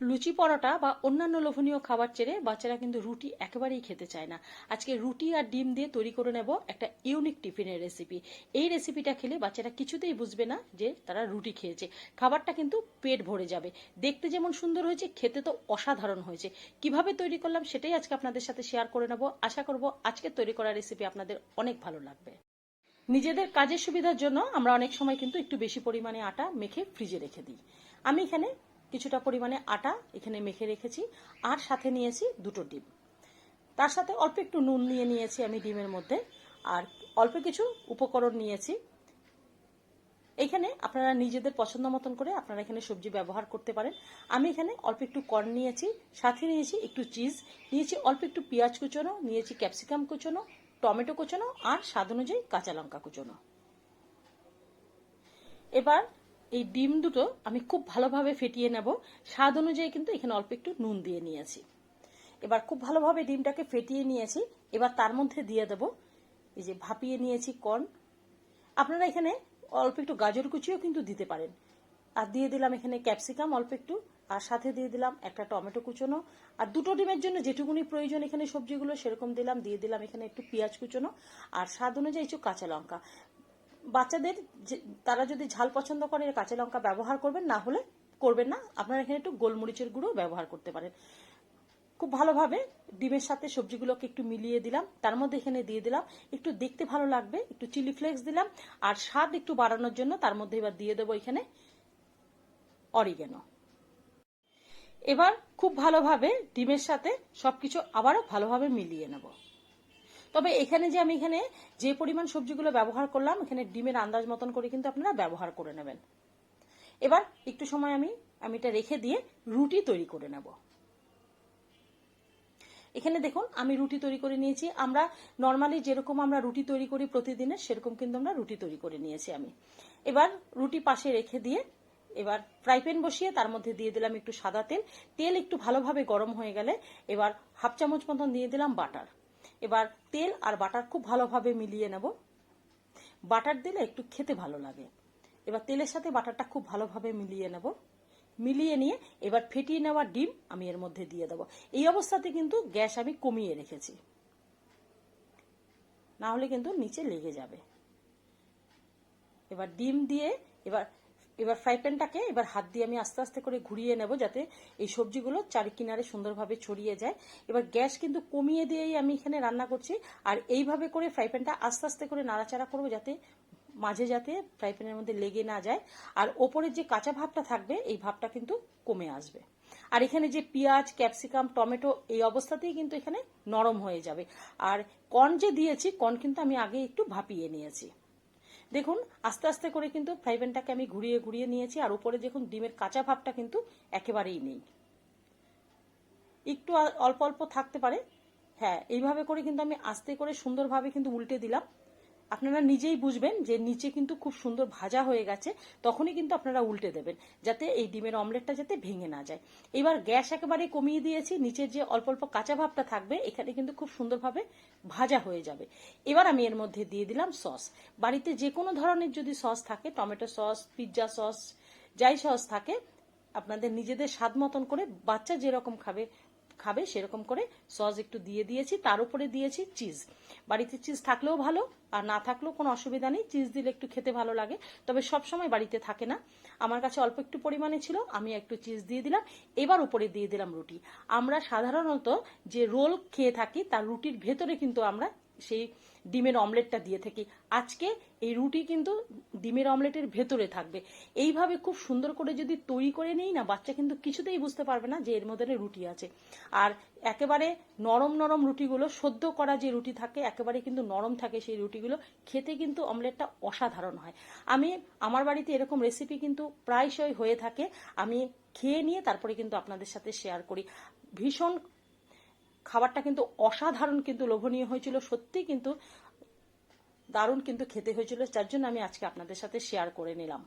লুচি পরোটা বা অন্যান্য লোভনীয় খাবার ছেড়ে বাচ্চারা কিন্তু রুটি একেবারেই খেতে চায় না। আজকে রুটি আর ডিম দিয়ে তৈরি করে নেব একটা ইউনিক টিফিনের রেসিপি এই রেসিপিটা খেলে বাচ্চারা কিছুতেই বুঝবে না যে তারা রুটি খেয়েছে। খাবারটা কিন্তু পেট ভরে যাবে। দেখতে যেমন সুন্দর হয়েছে, খেতে তো অসাধারণ হয়েছে। কীভাবে তৈরি করলাম সেটাই আজকে আপনাদের সাথে শেয়ার করে নেব। আশা করব আজকে তৈরি করা রেসিপি আপনাদের অনেক ভালো লাগবে। নিজেদের কাজের সুবিধার জন্য আমরা অনেক সময় কিন্তু একটু বেশি পরিমাণে আটা মেখে ফ্রিজে রেখে দিই। আমি এখানে কিছুটা পরিমাণে আটা এখানে মেখে রেখেছি, আর সাথে নিয়েছি দুটো ডিম। তার সাথে অল্প একটু নুন নিয়ে নিয়েছি আমি ডিমের মধ্যে, আর অল্প কিছু উপকরণ নিয়েছি। এখানে আপনারা নিজেদের পছন্দ মতন করে আপনারা এখানে সবজি ব্যবহার করতে পারেন। আমি এখানে অল্প একটু কর্ন নিয়েছি, সাথে নিয়েছি একটু চিজ, নিয়েছি অল্প একটু পেঁয়াজ কুচোনো, নিয়েছি ক্যাপসিকাম কুচোনো, টমেটো কুচোনো, আর স্বাদ অনুযায়ী কাঁচা লঙ্কা কুচোনো। এবার এই ডিম দুটো আমি খুব ভালোভাবে ফেটিয়ে নেব। স্বাদ অনুযায়ী কিন্তু এখানে অল্প একটু নুন দিয়ে নিয়েছি। এবার খুব ভালোভাবে ডিমটাকে ফেটিয়ে নিয়েছি। এবার তার মধ্যে দিয়ে দেব। এই যে ভাপিয়ে নিয়েছি কর্ন। আপনারা এখানে অল্প একটু গাজর কুচিও কিন্তু দিতে পারেন। আর দিয়ে দিলাম এখানে ক্যাপসিকাম অল্প একটু। আর সাথে দিয়ে দিলাম একটা টমেটো কুচোনো। আর দুটো ডিমের জন্য যেটুকুনি প্রয়োজন এখানে সবজিগুলো, সেরকম দিলাম। দিয়ে দিলাম এখানে একটু পেঁয়াজ কুচোনো। আর স্বাদ অনুযায়ী একটু কাঁচা লঙ্কা। বাচ্চাদের তারা যদি ঝাল পছন্দ করে কাঁচা লঙ্কা ব্যবহার করবেন, না হলে করবেন না। আপনারা এখানে একটু গোলমরিচের গুঁড়ো ব্যবহার করতে পারেন। খুব ভালোভাবে ডিমের সাথে সবজিগুলোকে একটু মিলিয়ে দিলাম। তার মধ্যে এখানে দিয়ে দিলাম, একটু দেখতে ভালো লাগবে, একটু চিলি ফ্লেক্স দিলাম, আর স্বাদ একটু বাড়ানোর জন্য তার মধ্যে এবার দিয়ে দেবো এখানে অরিগেনো। এবার খুব ভালোভাবে ডিমের সাথে সবকিছু আবারও ভালোভাবে মিলিয়ে নেব। তবে এখানে যে আমি এখানে যে পরিমাণ সবজিগুলো ব্যবহার করলাম, এখানে ডিমের আন্দাজ মতন করে কিন্তু আপনারা ব্যবহার করে নেবেন। এবার একটু সময় আমি আমি এটা রেখে দিয়ে রুটি তৈরি করে নেব। এখানে দেখুন, আমি রুটি তৈরি করে নিয়েছি। আমরা নর্মালি যেরকম আমরা রুটি তৈরি করি প্রতিদিনের সেরকম কিন্তু আমরা রুটি তৈরি করে নিয়েছি আমি। এবার রুটি পাশে রেখে দিয়ে, এবার ফ্রাই প্যান বসিয়ে তার মধ্যে দিয়ে দিলাম একটু সাদা তেল। তেল একটু ভালোভাবে গরম হয়ে গেলে এবার হাফ চামচ মতন দিয়ে দিলাম বাটার। এবার তেল আর বাটার খুব ভালোভাবে মিলিয়ে নেব। বাটার দিলে একটু খেতে ভালো লাগে। এবার তেলের সাথে বাটারটা খুব ভালোভাবে মিলিয়ে নেব। মিলিয়ে নিয়ে এবার ফেটিয়ে নেওয়া ডিম আমি এর মধ্যে দিয়ে দেবো। এই অবস্থাতে কিন্তু গ্যাস আমি কমিয়ে রেখেছি। না হলে কিন্তু নিচে লেগে যাবে। এবার ডিম দিয়ে এবার এবার ফ্রাই প্যানটাকে এবার হাত দিয়ে আমি আস্তে আস্তে করে ঘুরিয়ে নেব যাতে এই সবজিগুলো চারি কিনারে সুন্দরভাবে ছড়িয়ে যায়। এবার গ্যাস কিন্তু কমিয়ে দিয়েই আমি এখানে রান্না করছি। আর এইভাবে করে ফ্রাই প্যানটা আস্তে আস্তে করে নাড়াচাড়া করব যাতে মাঝে যাতে ফ্রাই প্যানের মধ্যে লেগে না যায়। আর ওপরের যে কাঁচা ভাবটা থাকবে, এই ভাবটা কিন্তু কমে আসবে। আর এখানে যে পেঁয়াজ, ক্যাপসিকাম, টমেটো, এই অবস্থাতেই কিন্তু এখানে নরম হয়ে যাবে। আর কর্ন যে দিয়েছি কর্ন কিন্তু আমি আগে একটু ভাপিয়ে নিয়েছি। দেখুন, আস্তে আস্তে করে কিন্তু ফ্রাই প্যানটাকে আমি ঘুরিয়ে ঘুরিয়ে নিয়েছি, আর উপরে দেখুন ডিমের কাঁচা ভাবটা কিন্তু একেবারেই নেই। একটু অল্প অল্প থাকতে পারে। হ্যাঁ এইভাবে করে কিন্তু আমি আস্তে করে সুন্দরভাবে কিন্তু উল্টে দিলাম। আপনারা নিজেই বুঝবেন যে নিচে কিন্তু খুব সুন্দর ভাজা হয়ে গেছে, তখনই কিন্তু আপনারা উল্টে দেবেন, যাতে এই ডিমের অমলেটটা যাতে ভেঙে না যায়। এবার গ্যাস একেবারে কমিয়ে দিয়েছি নিচের যে অল্প অল্প কাঁচা ভাবটা থাকবে, এখানে কিন্তু খুব সুন্দরভাবে ভাজা হয়ে যাবে। এবার আমি এর মধ্যে দিয়ে দিলাম সস। বাড়িতে যে কোনো ধরনের যদি সস থাকে, টমেটো সস, পিৎজা সস, যাই সস থাকে, আপনাদের নিজেদের স্বাদ মতন করে বাচ্চা যেরকম খাবে খাবে, সেরকম করে সস একটু দিয়ে দিয়েছি, তার উপরে দিয়েছি চিজ। বাড়িতে চিজ থাকলেও ভালো, আর না থাকলেও কোনো অসুবিধা নেই, চিজ দিলে একটু খেতে ভালো লাগে। তবে সব সময় বাড়িতে থাকে না। আমার কাছে অল্প একটু পরিমাণে ছিল, আমি একটু চিজ দিয়ে দিলাম, এবার উপরে দিয়ে দিলাম রুটি। আমরা সাধারণত যে রোল খেয়ে থাকি, তার রুটির ভেতরে কিন্তু আমরা সেই ডিমের অমলেটটা দিয়ে থাকি। আজকে এই রুটি কিন্তু ডিমের অমলেটের ভেতরে থাকবে। এইভাবে খুব সুন্দর করে যদি তৈরি করে নেই না, বাচ্চা কিন্তু কিছুতেই বুঝতে পারবে না যে এর মধ্যে রুটি আছে। আর একেবারে নরম নরম রুটিগুলো, সদ্য করা যে রুটি থাকে, একেবারে কিন্তু নরম থাকে সেই রুটিগুলো, খেতে কিন্তু অমলেটটা অসাধারণ হয়। আমি, আমার বাড়িতে এরকম রেসিপি কিন্তু প্রায়শই হয়ে থাকে। আমি খেয়ে নিয়ে তারপরে কিন্তু আপনাদের সাথে শেয়ার করি। ভীষণ খাবারটা কিন্তু অসাধারণ কিন্তু লোভনীয় হয়েছিল সত্যি কিন্তু দারুণ কিন্তু খেতে হয়েছিল, যার জন্য আমি আজকে আপনাদের সাথে শেয়ার করে নিলাম।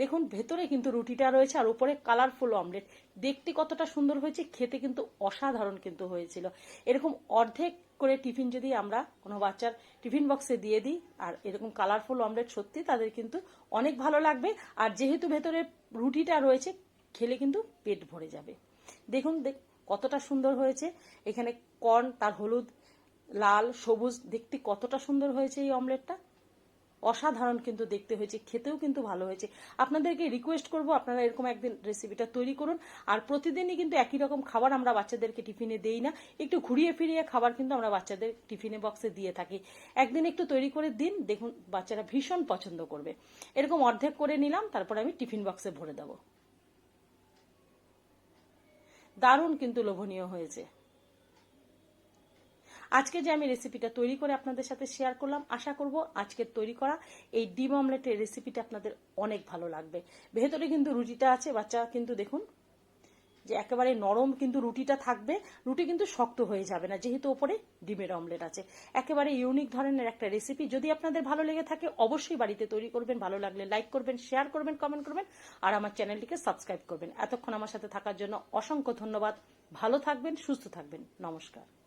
দেখুন, ভেতরে কিন্তু রুটিটা রয়েছে আর উপরে কালারফুল অমলেট দেখতে কতটা সুন্দর হয়েছে, খেতে কিন্তু অসাধারণ কিন্তু হয়েছিল। এরকম অর্ধেক করে টিফিন যদি আমরা কোনো বাচ্চার টিফিন বক্সে দিয়ে দিই, আর এরকম কালারফুল অমলেট সত্যি তাদের কিন্তু অনেক ভালো লাগবে। আর যেহেতু ভেতরে রুটিটা রয়েছে, খেলে কিন্তু পেট ভরে যাবে। দেখুন, দেখ কতটা সুন্দর হয়েছে, এখানে কর্ন, তার হলুদ, লাল, সবুজ দেখতে কতটা সুন্দর হয়েছে এই অমলেটটা। অসাধারণ কিন্তু দেখতে হয়েছে, খেতেও কিন্তু ভালো হয়েছে। আপনাদেরকে রিকোয়েস্ট করব, আপনারা এরকম একদিন রেসিপিটা তৈরি করুন। আর প্রতিদিনই কিন্তু একই রকম খাবার আমরা বাচ্চাদেরকে টিফিনে দেই না। একটু ঘুরিয়ে ফিরিয়ে খাবার কিন্তু আমরা বাচ্চাদের টিফিনে বক্সে দিয়ে থাকি। একদিন একটু তৈরি করে দিন, দেখুন বাচ্চারা ভীষণ পছন্দ করবে। এরকম অর্ধেক করে নিলাম, তারপর আমি টিফিন বক্সে ভরে দেবো। দারুণ কিন্তু লোভনীয় হয়েছে। আজকে যে আমি রেসিপিটা তৈরি করে আপনাদের সাথে শেয়ার করলাম, আশা করব আজকের তৈরি করা এই ডিম অমলেটের রেসিপিটা আপনাদের অনেক ভালো লাগবে। ভেতরে কিন্তু রুটিটা আছে বাচ্চা কিন্তু দেখুন যে একেবারে নরম কিন্তু রুটিটা থাকবে, রুটি কিন্তু শক্ত হয়ে যাবে না, যেহেতু ওপরে ডিমের অমলেট আছে। একেবারে ইউনিক ধরনের একটা রেসিপি যদি আপনাদের ভালো লেগে থাকে, অবশ্যই বাড়িতে তৈরি করবেন, ভালো লাগলে লাইক করবেন শেয়ার করবেন কমেন্ট করবেন, আর আমার চ্যানেলটিকে সাবস্ক্রাইব করবেন। এতক্ষণ আমার সাথে থাকার জন্য অসংখ্য ধন্যবাদ। ভালো থাকবেন, সুস্থ থাকবেন। নমস্কার।